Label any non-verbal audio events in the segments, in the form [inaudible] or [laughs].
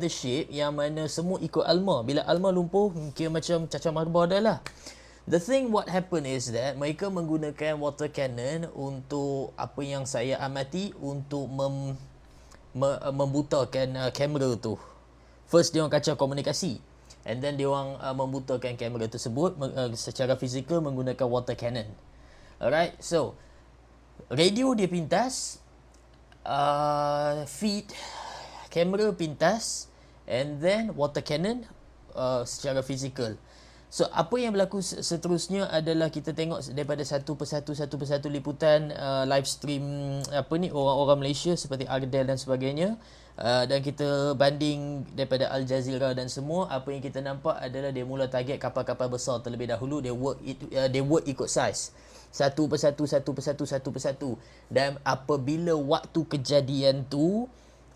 mothership yang mana semua ikut Alma. Bila Alma lumpuh, kira macam cacah marbah dah lah. The thing what happen is that mereka menggunakan water cannon untuk apa yang saya amati untuk mem, me, membutakan uh, kamera tu. First dia orang kacau komunikasi. And then dia orang uh, membutakan kamera tersebut uh, secara fizikal menggunakan water cannon. Alright, so radio dia pintas, uh, feed kamera pintas and then water cannon uh, secara fizikal. So apa yang berlaku seterusnya adalah kita tengok daripada satu persatu satu persatu liputan uh, live stream apa ni orang-orang Malaysia seperti Ardel dan sebagainya. Uh, dan kita banding daripada Al Jazeera dan semua apa yang kita nampak adalah dia mula target kapal-kapal besar terlebih dahulu. Dia work it, uh, dia work ikut size. Satu persatu satu persatu satu persatu. Dan apabila waktu kejadian tu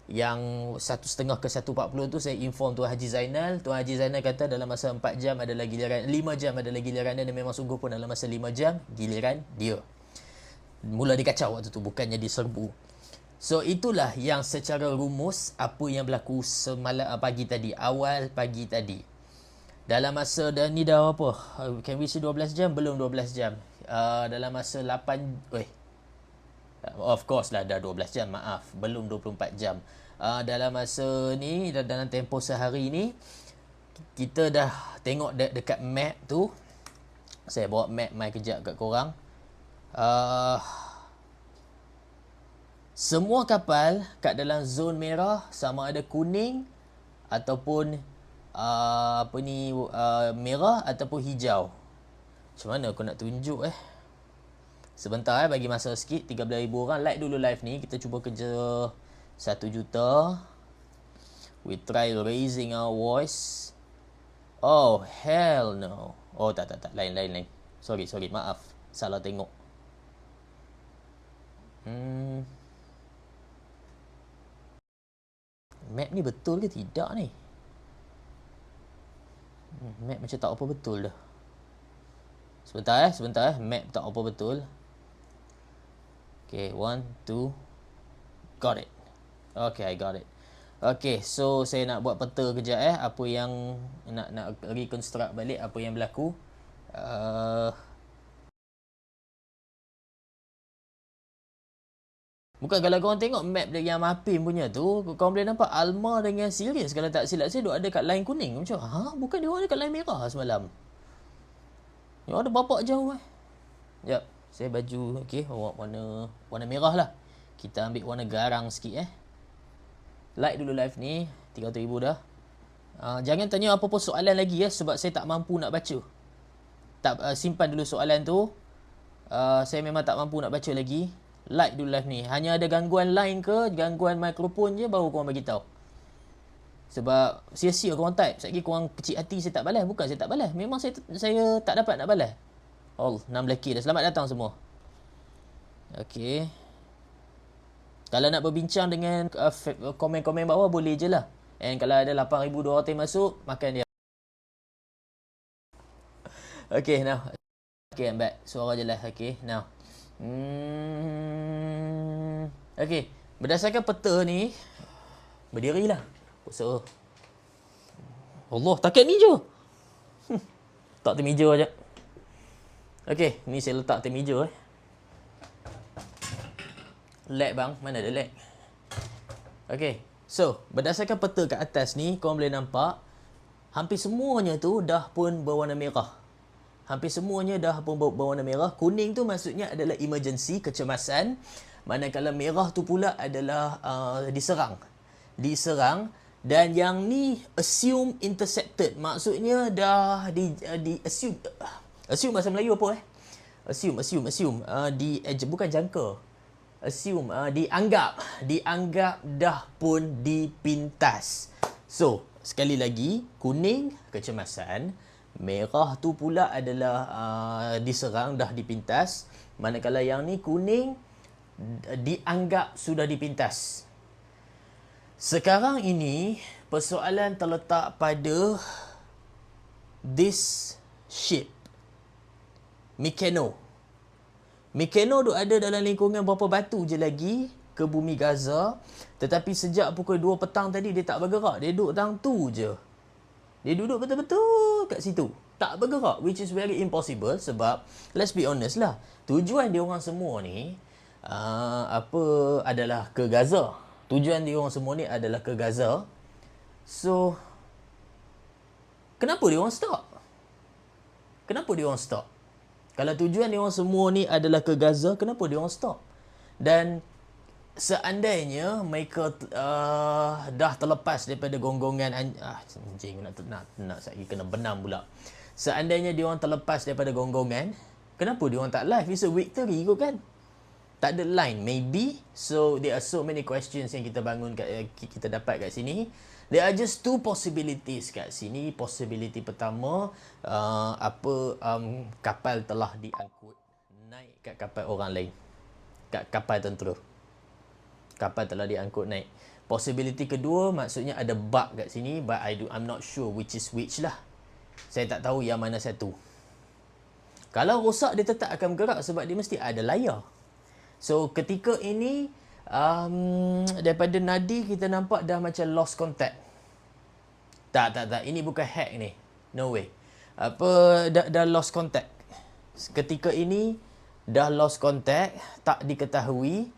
yang satu setengah ke satu empat puluh tu saya inform Tuan Haji Zainal. Tuan Haji Zainal kata dalam masa empat jam adalah giliran lima jam adalah giliran dan memang sungguh pun dalam masa lima jam giliran dia. Mula dikacau waktu tu bukannya diserbu. So itulah yang secara rumus apa yang berlaku semalam uh, pagi tadi. Awal pagi tadi. Dalam masa dah ni dah apa? Uh, can we see 12 jam? Belum 12 jam. Uh, dalam masa 8 eh Of course lah dah 12 jam. Maaf belum 24 jam. Uh, dalam masa ni dalam tempoh sehari ni kita dah tengok de- dekat map tu saya bawa map mai kejap kat korang. Uh, semua kapal kat dalam zon merah sama ada kuning ataupun uh, apa ni uh, merah ataupun hijau. Macam mana aku nak tunjuk eh? Sebentar eh bagi masa sikit 13,000 orang like dulu live ni kita cuba kerja 1 juta. We try raising our voice. Oh hell no. Oh tak tak tak lain lain lain. Sorry sorry maaf salah tengok. Hmm. Map ni betul ke tidak ni? Map macam tak apa betul dah. Sebentar eh, sebentar eh. Map tak apa betul. Okay, one, two. Got it. Okay, I got it. Okay, so saya nak buat peta kejap eh. Apa yang nak nak reconstruct balik apa yang berlaku. Uh, Bukan kalau korang tengok map yang Mapim punya tu, korang boleh nampak Alma dengan Sirius kalau tak silap saya duk ada kat line kuning. Macam, ha? Bukan dia ada kat line merah semalam. Dia ada bapak jauh eh. Sekejap saya baju okey warna warna merah lah kita ambil warna garang sikit eh like dulu live ni 300,000 dah. Uh, jangan tanya apa-apa soalan lagi ya sebab saya tak mampu nak baca. Tak uh, simpan dulu soalan tu. Uh, saya memang tak mampu nak baca lagi. Like dulu live ni. Hanya ada gangguan line ke gangguan mikrofon je baru korang bagi tahu. Sebab sia-sia korang type. Sekejap lagi korang kecil hati saya tak balas. Bukan saya tak balas. Memang saya saya tak dapat nak balas. All 6 lelaki dah. Selamat datang semua. Okey. Kalau nak berbincang dengan uh, komen-komen bawah boleh je lah. And kalau ada 8,200 masuk, makan dia. [laughs] Okay, now. Okay, I'm back. Suara jelas. Okay, now. Hmm. Okay. Berdasarkan peta ni, berdirilah. So, Allah, takat meja. tak termeja aja. Okey, ni saya letak atas meja eh. Lag bang, mana ada lag? Okey. So, berdasarkan peta kat atas ni, kau boleh nampak hampir semuanya tu dah pun berwarna merah. Hampir semuanya dah pun berwarna merah. Kuning tu maksudnya adalah emergency, kecemasan. Manakala merah tu pula adalah uh, diserang. Diserang dan yang ni assume intercepted. Maksudnya dah di uh, di assume uh, Assume bahasa Melayu apa eh? Assume, assume, assume. Uh, di, eh, bukan jangka. Assume, uh, dianggap. Dianggap dah pun dipintas. So, sekali lagi, kuning kecemasan. Merah tu pula adalah uh, diserang, dah dipintas. Manakala yang ni kuning, dianggap sudah dipintas. Sekarang ini, persoalan terletak pada this ship. Mikeno. Mikeno tu ada dalam lingkungan berapa batu je lagi ke bumi Gaza. Tetapi sejak pukul 2 petang tadi dia tak bergerak. Dia duduk tang tu je. Dia duduk betul-betul kat situ. Tak bergerak which is very impossible sebab let's be honest lah. Tujuan dia orang semua ni uh, apa adalah ke Gaza. Tujuan dia orang semua ni adalah ke Gaza. So kenapa dia orang stop? Kenapa dia orang stop? Kalau tujuan dia orang semua ni adalah ke Gaza, kenapa dia orang stop? Dan seandainya mereka uh, dah terlepas daripada gonggongan ah anjing nak nak nak saya kena benam pula. Seandainya dia orang terlepas daripada gonggongan, kenapa dia orang tak live? It's a victory kot kan? Tak ada line maybe. So there are so many questions yang kita bangun kat, eh, kita dapat kat sini. There are just two possibilities kat sini. Possibility pertama, uh, apa um, kapal telah diangkut naik kat kapal orang lain. Kat kapal tentera. Kapal telah diangkut naik. Possibility kedua, maksudnya ada bug kat sini. But I do, I'm not sure which is which lah. Saya tak tahu yang mana satu. Kalau rosak, dia tetap akan bergerak sebab dia mesti ada layar. So, ketika ini, um, daripada nadi kita nampak dah macam lost contact. Tak, tak, tak. Ini bukan hack ni. No way. Apa, dah, dah lost contact. Ketika ini, dah lost contact. Tak diketahui.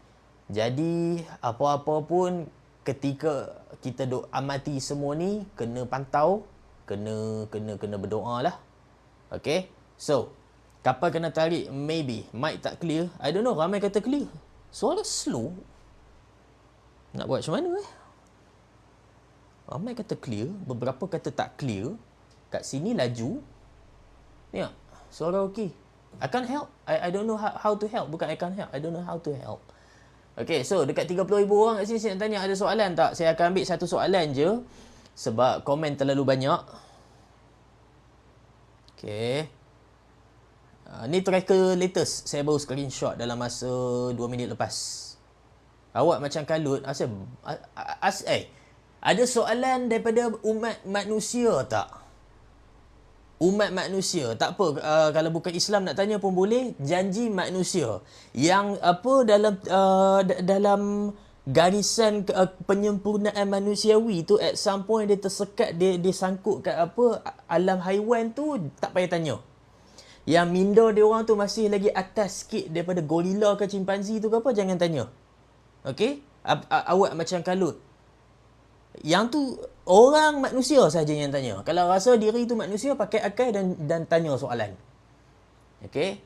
Jadi, apa-apa pun ketika kita duk amati semua ni, kena pantau. Kena, kena, kena berdoa lah. Okay. So, kapal kena tarik, maybe. Mic tak clear. I don't know, ramai kata clear. Suara slow. Nak buat macam mana eh? Ramai kata clear, beberapa kata tak clear. Kat sini laju. Ya, suara okey. I can't help. I I don't know how, how to help. Bukan I can't help. I don't know how to help. Okay, so dekat 30,000 orang kat sini saya nak tanya ada soalan tak? Saya akan ambil satu soalan je. Sebab komen terlalu banyak. Okay. Uh, ni tracker latest. Saya baru screenshot dalam masa 2 minit lepas. Awak macam kalut. Asal, as, eh, ada soalan daripada umat manusia tak? Umat manusia. Tak apa uh, kalau bukan Islam nak tanya pun boleh. Janji manusia. Yang apa dalam uh, dalam garisan uh, penyempurnaan manusiawi tu at some point dia tersekat dia disangkut kat apa alam haiwan tu tak payah tanya. Yang minda dia orang tu masih lagi atas sikit daripada gorila ke chimpanzee tu ke apa jangan tanya. Okey? Awak macam kalut. Yang tu orang manusia saja yang tanya. Kalau rasa diri tu manusia pakai akal dan dan tanya soalan. Okey.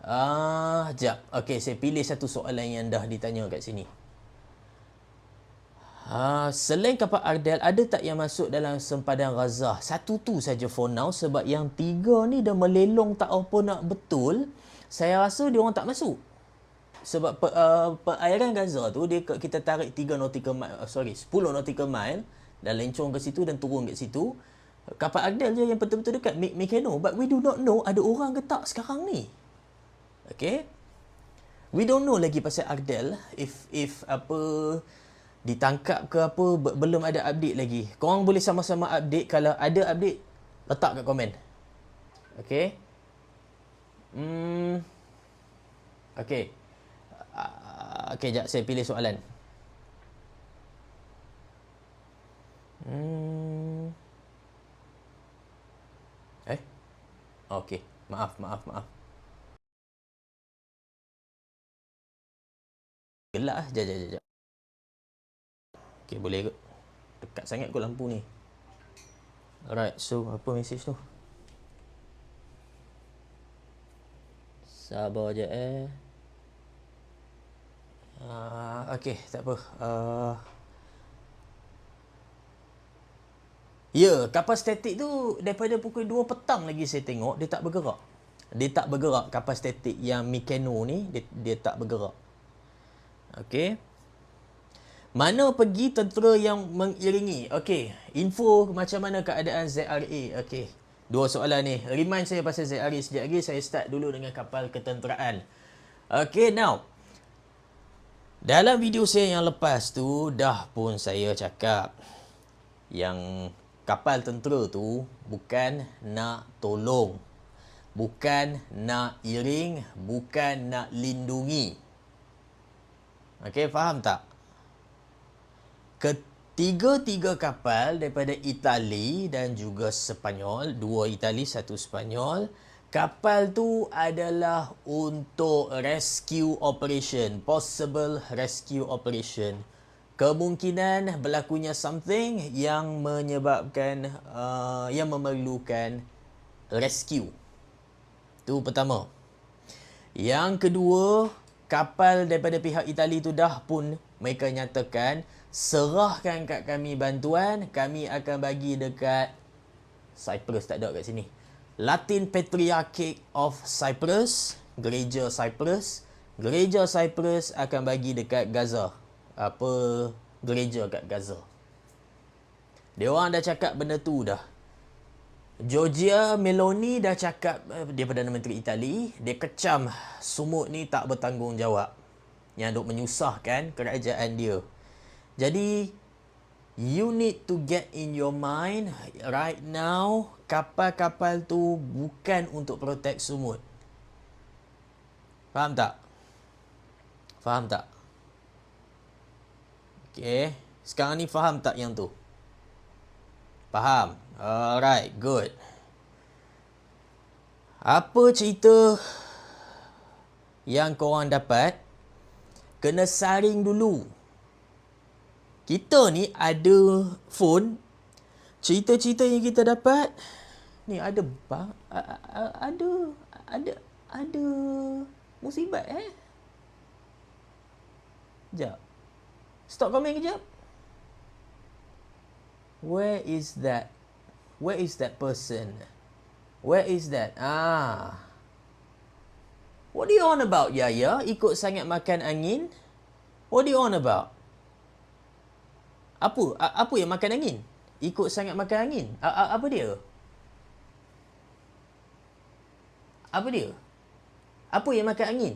Ah, uh, jap. Okey, saya pilih satu soalan yang dah ditanya kat sini. Uh, selain kapal Ardel, ada tak yang masuk dalam sempadan Gaza? Satu tu saja for now sebab yang tiga ni dah melelong tak apa nak betul. Saya rasa dia orang tak masuk sebab per, uh, perairan Gaza tu dia kita tarik 3 nautical mile uh, sorry 10 nautical mile dan lencong ke situ dan turun ke situ. Kapal Agdel je yang betul-betul dekat Me- Meccano but we do not know ada orang ke tak sekarang ni. Okay? We don't know lagi pasal Agdel if if apa ditangkap ke apa belum ada update lagi. Korang boleh sama-sama update kalau ada update letak kat komen. Okay? Hmm. Okay Okey, jap saya pilih soalan. Hmm. Eh? Okey, maaf, maaf, maaf. Gelap ah. Jap, jap, jap, jap. Okey, boleh ke? Dekat sangat kot lampu ni. Alright, so apa mesej tu? Sabar je eh. Uh, okay, tak apa. Uh, ya, kapal statik tu daripada pukul 2 petang lagi saya tengok, dia tak bergerak. Dia tak bergerak kapal statik yang Mikeno ni, dia, dia tak bergerak. Okay. Mana pergi tentera yang mengiringi? Okay, info macam mana keadaan ZRA? Okay, dua soalan ni. Remind saya pasal ZRA sekejap lagi. Saya start dulu dengan kapal ketenteraan. Okay, now. Dalam video saya yang lepas tu dah pun saya cakap yang kapal tentera tu bukan nak tolong. Bukan nak iring, bukan nak lindungi. Okey, faham tak? Ketiga-tiga kapal daripada Itali dan juga Sepanyol, dua Itali, satu Sepanyol, kapal tu adalah untuk rescue operation, possible rescue operation. Kemungkinan berlakunya something yang menyebabkan uh, yang memerlukan rescue. Tu pertama. Yang kedua, kapal daripada pihak Itali tu dah pun mereka nyatakan serahkan kat kami bantuan, kami akan bagi dekat Cyprus tak ada kat sini. Latin Patriarchate of Cyprus, Gereja Cyprus. Gereja Cyprus akan bagi dekat Gaza. Apa gereja kat Gaza. Dia orang dah cakap benda tu dah. Georgia Meloni dah cakap eh, dia Perdana Menteri Itali dia kecam sumut ni tak bertanggungjawab yang duk menyusahkan kerajaan dia. Jadi you need to get in your mind right now kapal-kapal tu bukan untuk protect sumut. Faham tak? Faham tak? Okay. Sekarang ni faham tak yang tu? Faham? Alright, good. Apa cerita yang korang dapat? Kena saring dulu. Kita ni ada phone. Cerita-cerita yang kita dapat ni ada bang ada ada ada musibat eh. Jap. Stop komen kejap. Where is that Where is that person? Where is that? Ah. What are you on about, Yaya? Ikut sangat makan angin? What are you on about? Apa? A- apa yang makan angin? Ikut sangat makan angin? A- a- apa dia? Apa dia? Apa yang makan angin?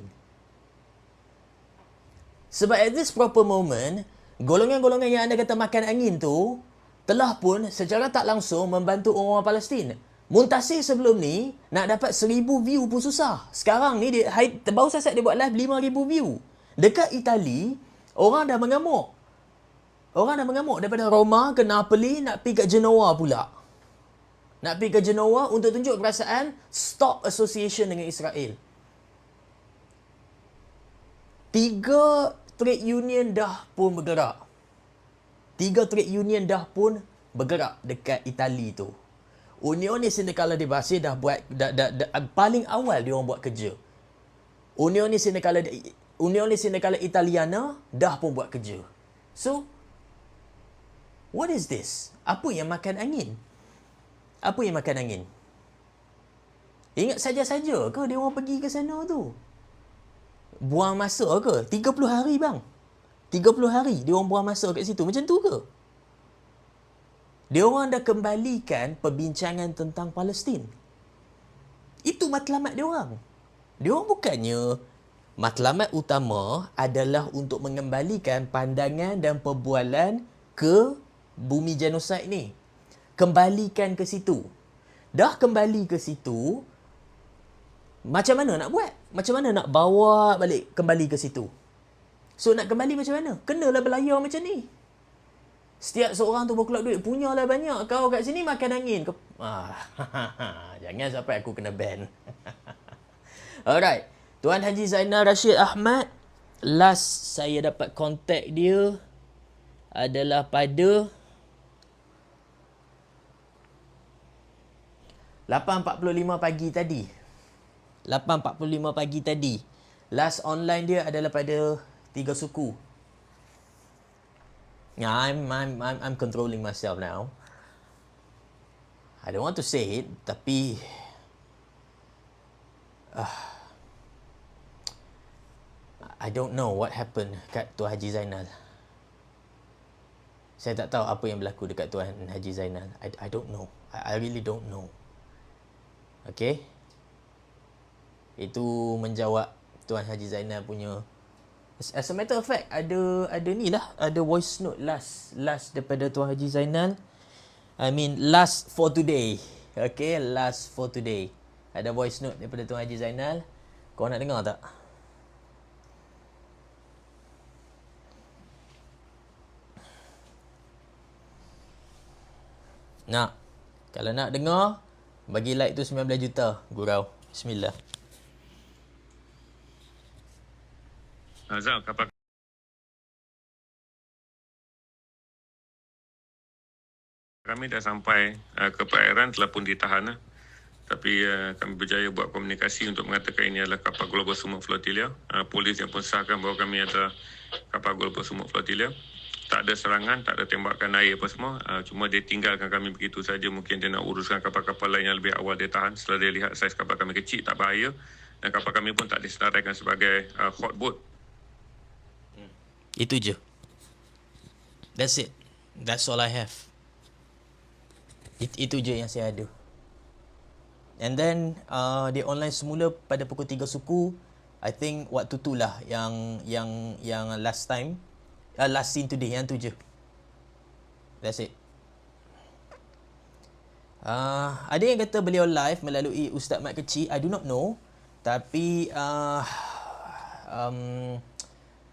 Sebab at this proper moment, golongan-golongan yang anda kata makan angin tu, telah pun secara tak langsung membantu orang Palestin. Muntasir sebelum ni nak dapat seribu view pun susah. Sekarang ni dia baru saja dia buat live lima ribu view. Dekat Itali, orang dah mengamuk. Orang dah mengamuk daripada Roma ke Napoli nak pergi ke Genoa pula. Nak pergi ke Genoa untuk tunjuk perasaan stop association dengan Israel. Tiga trade union dah pun bergerak tiga trade union dah pun bergerak dekat Itali tu. Unione Sindicale di Basi dah buat dah, dah, dah, paling awal dia orang buat kerja. Unione Sindicale Unione Sindicale Italiana dah pun buat kerja. So what is this? Apa yang makan angin? Apa yang makan angin? Ingat saja-saja ke dia orang pergi ke sana tu? Buang masa ke? 30 hari bang. 30 hari dia orang buang masa kat situ. Macam tu ke? Dia orang dah kembalikan perbincangan tentang Palestin. Itu matlamat dia orang. Dia orang bukannya matlamat utama adalah untuk mengembalikan pandangan dan perbualan ke bumi genosid ni. Kembalikan ke situ. Dah kembali ke situ, macam mana nak buat? Macam mana nak bawa balik kembali ke situ? So nak kembali macam mana? Kenalah belayar macam ni. Setiap seorang tu berkelak duit. Punyalah banyak. Kau kat sini makan angin. Kau... Ah, [laughs] jangan sampai aku kena ban. [laughs] Alright. Tuan Haji Zainal Rashid Ahmad. Last saya dapat kontak dia adalah pada 8.45 pagi tadi. 8.45 pagi tadi. Last online dia adalah pada tiga suku. Yeah, I'm, I'm, I'm, I'm controlling myself now. I don't want to say it, tapi... Uh, I don't know what happened kat Tuan Haji Zainal. Saya tak tahu apa yang berlaku dekat Tuan Haji Zainal. I, I don't know. I, I really don't know. Okey. Itu menjawab Tuan Haji Zainal punya As a matter of fact ada ada ni lah ada voice note last last daripada Tuan Haji Zainal. I mean last for today. Okay, last for today. Ada voice note daripada Tuan Haji Zainal. Kau nak dengar tak? Nak. Kalau nak dengar, bagi like tu 19 juta. Gurau. Bismillah. Azal, kapal kami dah sampai uh, ke perairan telah pun ditahan. Uh. Tapi uh, kami berjaya buat komunikasi untuk mengatakan ini adalah kapal Global Sumut Flotilla. Uh, polis yang pun sahkan bahawa kami adalah kapal Global Sumut Flotilla. Tak ada serangan, tak ada tembakan air apa semua. Uh, cuma dia tinggalkan kami begitu saja. Mungkin dia nak uruskan kapal-kapal lain yang lebih awal dia tahan. Setelah dia lihat saiz kapal kami kecil, tak bahaya. Dan kapal kami pun tak disenaraikan sebagai uh, hot boat. Itu je. That's it. That's all I have. It, itu je yang saya ada. And then uh, dia online semula pada pukul 3 suku. I think waktu tu lah yang yang yang last time uh, last scene today yang tu je. That's it. Uh, ada yang kata beliau live melalui Ustaz Mat Kecil. I do not know. Tapi uh, um,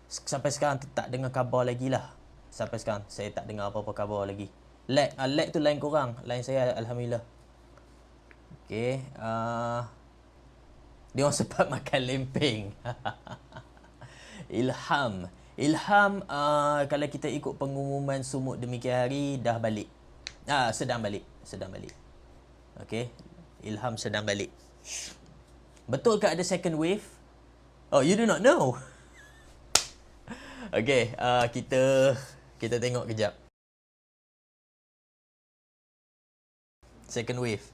sampai sekarang tak dengar khabar lagi lah. Sampai sekarang saya tak dengar apa-apa khabar lagi. Lag, uh, lag tu lain korang. Lain saya Alhamdulillah. Okay. Uh, dia orang [laughs] sempat makan lempeng. [laughs] Ilham. Ilham uh, kalau kita ikut pengumuman sumut demikian hari dah balik. Ah sedang balik, sedang balik. Okay. Ilham sedang balik. Betul ke ada second wave? Oh, you do not know. [laughs] okay, uh, kita kita tengok kejap. Second wave.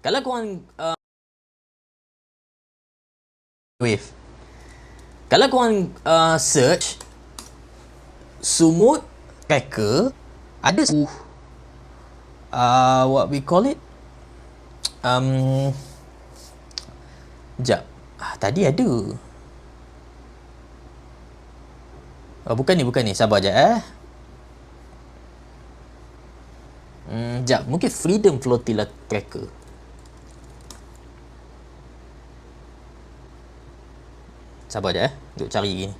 Kalau korang uh, wave. Kalau korang uh, search sumut tracker ada uh, what we call it um Sekejap. Ah, tadi ada. Oh, bukan ni, bukan ni. Sabar je eh. Hmm, sekejap. Mungkin Freedom Flotilla Tracker. Sabar je eh. Untuk cari ni.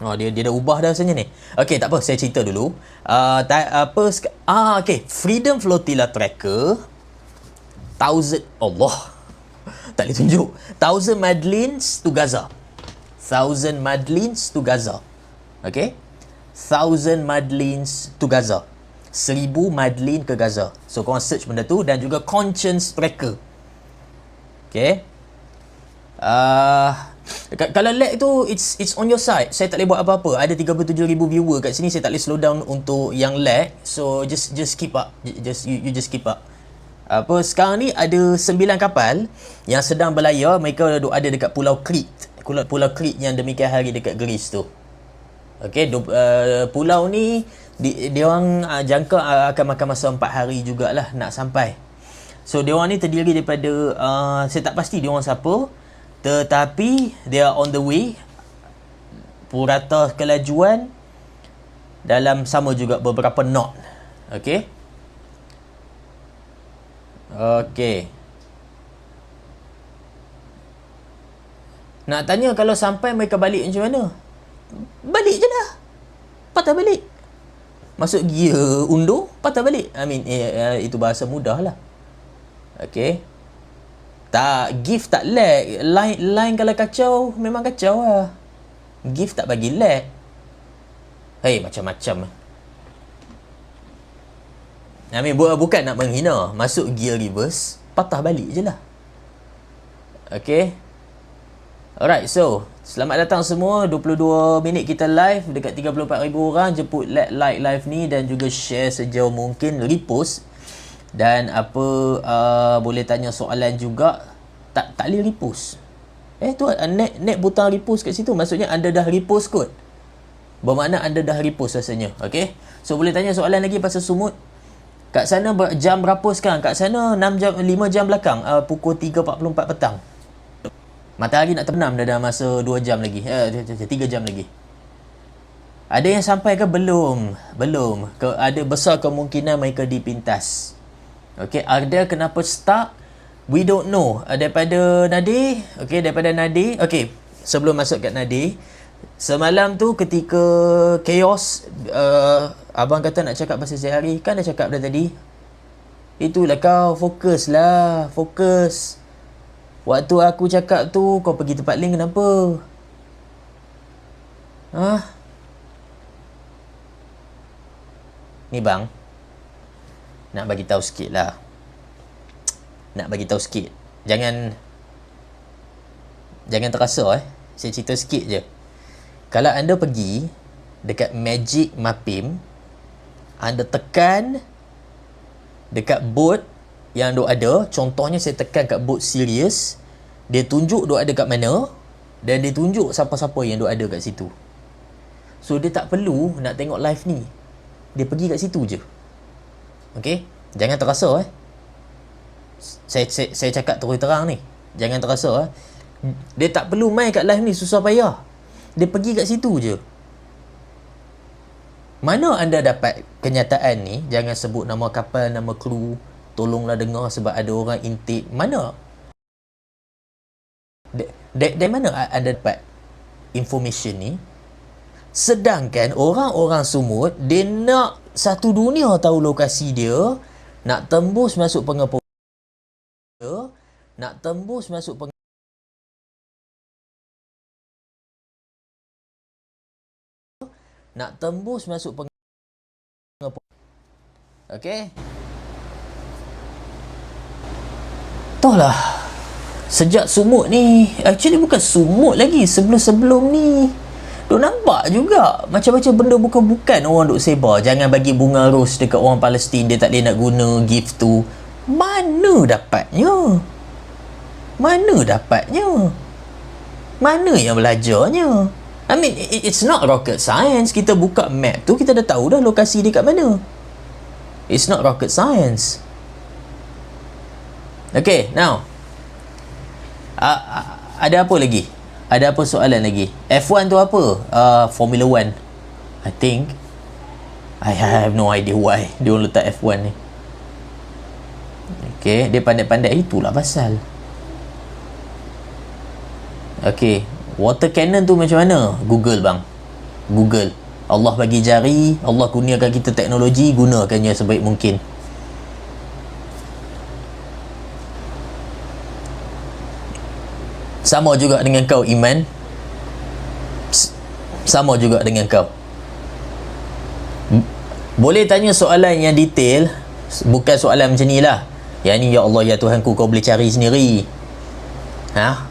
Oh dia dia dah ubah dah rasanya ni. Okey tak apa. Saya cerita dulu. Uh, ta, apa ah okey. Freedom Flotilla Tracker. Thousand Allah. [laughs] Tak boleh tunjuk. Thousand Madlines to Gaza. Thousand Madlines to Gaza. Okay thousand Madlines to Gaza seribu Madlin ke Gaza. So korang search benda tu dan juga Conscience Tracker okay? Uh, kalau lag tu it's it's on your side. Saya tak boleh buat apa-apa. Ada 37000 viewer kat sini saya tak boleh slow down untuk yang lag. So just just keep up. Just you, you just keep up. Apa sekarang ni ada 9 kapal yang sedang berlayar. Mereka ada dekat pulau Crete. Pulau pulau Crete yang demikian hari dekat Greece tu. Okey uh, pulau ni di, dia orang uh, jangka uh, akan makan masa 4 hari jugalah nak sampai. So dia orang ni terdiri daripada uh, saya tak pasti dia orang siapa tetapi dia on the way purata kelajuan dalam sama juga beberapa knot. Okey? Okey. Nak tanya kalau sampai mereka balik macam mana? Balik je lah. Patah balik masuk gear undur patah balik I mean eh, eh, itu bahasa mudah lah okey tak, gift tak lag. Line, line kalau kacau, memang kacau lah. Gift tak bagi lag. Hei, macam-macam. I mean, bu- bukan nak menghina. Masuk gear reverse, patah balik je lah. Okay. Alright, so. Selamat datang semua. 22 minit kita live. Dekat 34,000 orang. Jemput like, like live ni dan juga share sejauh mungkin. Repost dan apa uh, boleh tanya soalan juga tak tak boleh repost eh tu uh, net net butang repost kat situ maksudnya anda dah repost kot bermakna anda dah repost rasanya okey so boleh tanya soalan lagi pasal sumut kat sana jam berapa sekarang kat sana 6 jam 5 jam belakang uh, pukul 3.44 petang matahari nak terbenam dah dalam masa 2 jam lagi eh 3 jam lagi ada yang sampai ke belum belum ke ada besar kemungkinan mereka dipintas Okay, ada kenapa stuck? We don't know. Uh, daripada Nadi, okay, daripada Nadi, okay, sebelum masuk kat Nadi, Semalam tu ketika chaos uh, abang kata nak cakap pasal sehari kan dah cakap dah tadi. Itulah kau fokus lah, fokus. Waktu aku cakap tu kau pergi tempat lain kenapa? Hah? Ni bang. Nak bagi tahu sikit lah. Nak bagi tahu sikit. Jangan jangan terasa eh. Saya cerita sikit je. Kalau anda pergi dekat Magic Mapim, anda tekan dekat boat yang duk ada, contohnya saya tekan kat boat Sirius, dia tunjuk duk ada kat mana dan dia tunjuk siapa-siapa yang duk ada kat situ. So dia tak perlu nak tengok live ni. Dia pergi kat situ je. Okay? Jangan terasa eh. Saya, saya, saya cakap terus terang ni. Jangan terasa eh. Dia tak perlu main kat live ni susah payah. Dia pergi kat situ je. Mana anda dapat kenyataan ni? Jangan sebut nama kapal, nama kru. Tolonglah dengar sebab ada orang intip. Mana? Dari mana anda dapat information ni? Sedangkan orang-orang sumut, dia nak satu dunia tahu lokasi dia, nak tembus masuk pengepul nak tembus masuk peng nak tembus masuk peng Okey. Tohlah. Sejak sumut ni, actually bukan sumut lagi sebelum-sebelum ni. Duk nampak juga macam-macam benda bukan-bukan orang duk sebar. Jangan bagi bunga ros dekat orang Palestin dia tak boleh nak guna gift tu. Mana dapatnya? Mana dapatnya? Mana yang belajarnya? I mean, it's not rocket science. Kita buka map tu, kita dah tahu dah lokasi dia kat mana. It's not rocket science. Okay, now. Uh, ada apa lagi? Ada apa soalan lagi? F1 tu apa? Uh, Formula 1. I think. I have no idea why dia orang letak F1 ni. Okay, dia pandai-pandai itulah pasal. Okay, Water cannon tu macam mana? Google bang. Google. Allah bagi jari, Allah kurniakan kita teknologi, gunakannya sebaik mungkin. Sama juga dengan kau iman. Sama juga dengan kau. Boleh tanya soalan yang detail, bukan soalan macam ni lah. Yang ni ya Allah ya Tuhanku kau boleh cari sendiri. Ha?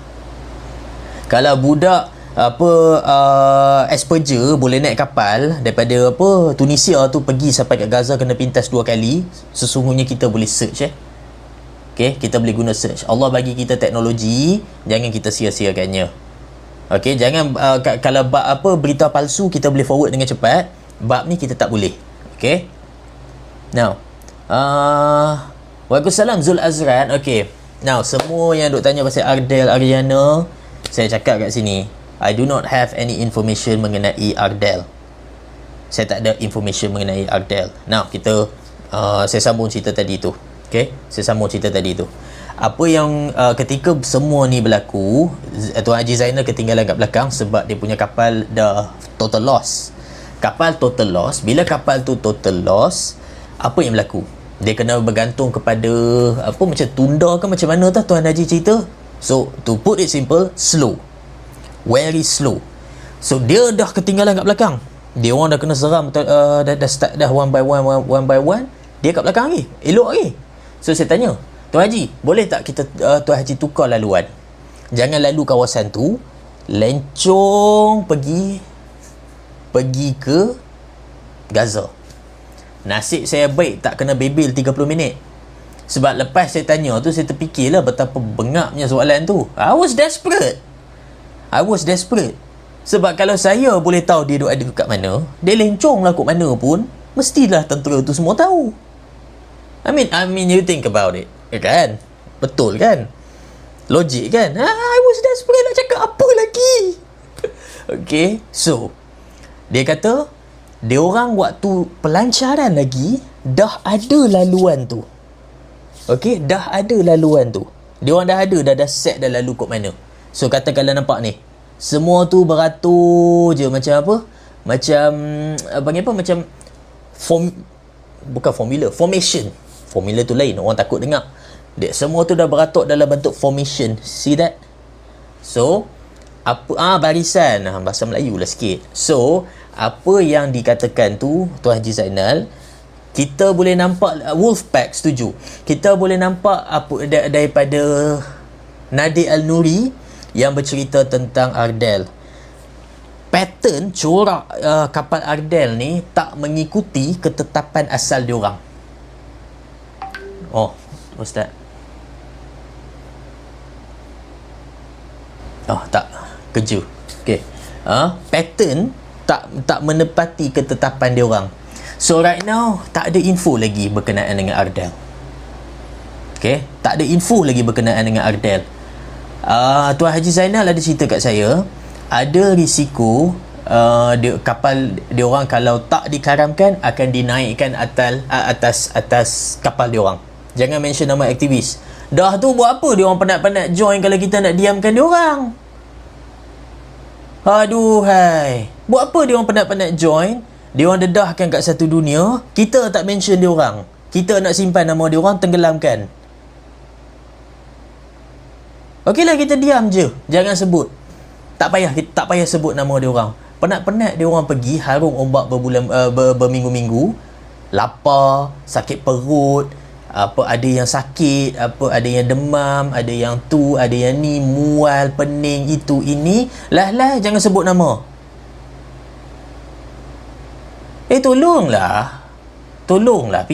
kalau budak apa uh, Asperger boleh naik kapal daripada apa Tunisia tu pergi sampai kat Gaza kena pintas dua kali sesungguhnya kita boleh search eh Okay, kita boleh guna search. Allah bagi kita teknologi, jangan kita sia-siakannya. Okay, jangan uh, kalau bab apa berita palsu kita boleh forward dengan cepat, bab ni kita tak boleh. Okay. Now, uh, Waalaikumsalam Zul Azran. Okay. Now, semua yang duk tanya pasal Ardel, Ariana, saya cakap kat sini I do not have any information mengenai Ardell saya tak ada information mengenai Ardell now kita uh, saya sambung cerita tadi tu Okay, saya sambung cerita tadi tu apa yang uh, ketika semua ni berlaku Tuan Haji Zainal ketinggalan kat belakang sebab dia punya kapal dah total loss kapal total loss bila kapal tu total loss apa yang berlaku dia kena bergantung kepada apa macam tunda ke macam mana tah Tuan Haji cerita So to put it simple, slow. Very slow. So dia dah ketinggalan kat belakang. Dia orang dah kena seram uh, dah, dah start dah one by one, one one by one. Dia kat belakang lagi. Elok lagi. So saya tanya, Tuan Haji, boleh tak kita uh, Tuan Haji tukar laluan? Jangan lalu kawasan tu, lencong pergi pergi ke Gaza. Nasib saya baik tak kena bebil 30 minit. Sebab lepas saya tanya tu saya terfikirlah betapa bengapnya soalan tu. I was desperate. I was desperate. Sebab kalau saya boleh tahu dia duduk ada kat mana, dia lencong lah kat mana pun, mestilah tentera tu semua tahu. I mean, I mean you think about it. Kan? Betul kan? Logik kan? Ah, I was desperate nak cakap apa lagi? [laughs] okay, so, dia kata, dia orang waktu pelancaran lagi, dah ada laluan tu. Okey, dah ada laluan tu. Dia orang dah ada, dah dah set dah lalu kot mana. So katakanlah nampak ni. Semua tu beratur je macam apa? Macam uh, panggil apa? Macam form bukan formula, formation. Formula tu lain, orang takut dengar. Dia, semua tu dah beratur dalam bentuk formation. See that? So, apa ah barisan ah, bahasa Melayu lah sikit. So, apa yang dikatakan tu Tuan Haji Zainal kita boleh nampak uh, Wolfpack setuju. Kita boleh nampak apa da, daripada Nadir Al-Nuri yang bercerita tentang Ardel. Pattern corak uh, kapal Ardel ni tak mengikuti ketetapan asal diorang. Oh, ustaz. Oh, tak. Keju. Okey. Uh, pattern tak tak menepati ketetapan dia orang. So right now tak ada info lagi berkenaan dengan Ardel. Okay, tak ada info lagi berkenaan dengan Ardel. Uh, Tuan Haji Zainal ada cerita kat saya, ada risiko uh, dia, kapal dia orang kalau tak dikaramkan akan dinaikkan atas uh, atas atas kapal dia orang. Jangan mention nama aktivis. Dah tu buat apa dia orang penat-penat join kalau kita nak diamkan dia orang? Aduh hai. Buat apa dia orang penat-penat join? Dia orang dedahkan kat satu dunia, kita tak mention dia orang. Kita nak simpan nama dia orang tenggelamkan. Okeylah kita diam je, jangan sebut. Tak payah tak payah sebut nama dia orang. Penat-penat dia orang pergi harung ombak berbulan uh, ber, berminggu-minggu, lapar, sakit perut, apa ada yang sakit, apa ada yang demam, ada yang tu, ada yang ni, mual, pening, itu, ini. Lah lah jangan sebut nama. Eh tolonglah. Tolonglah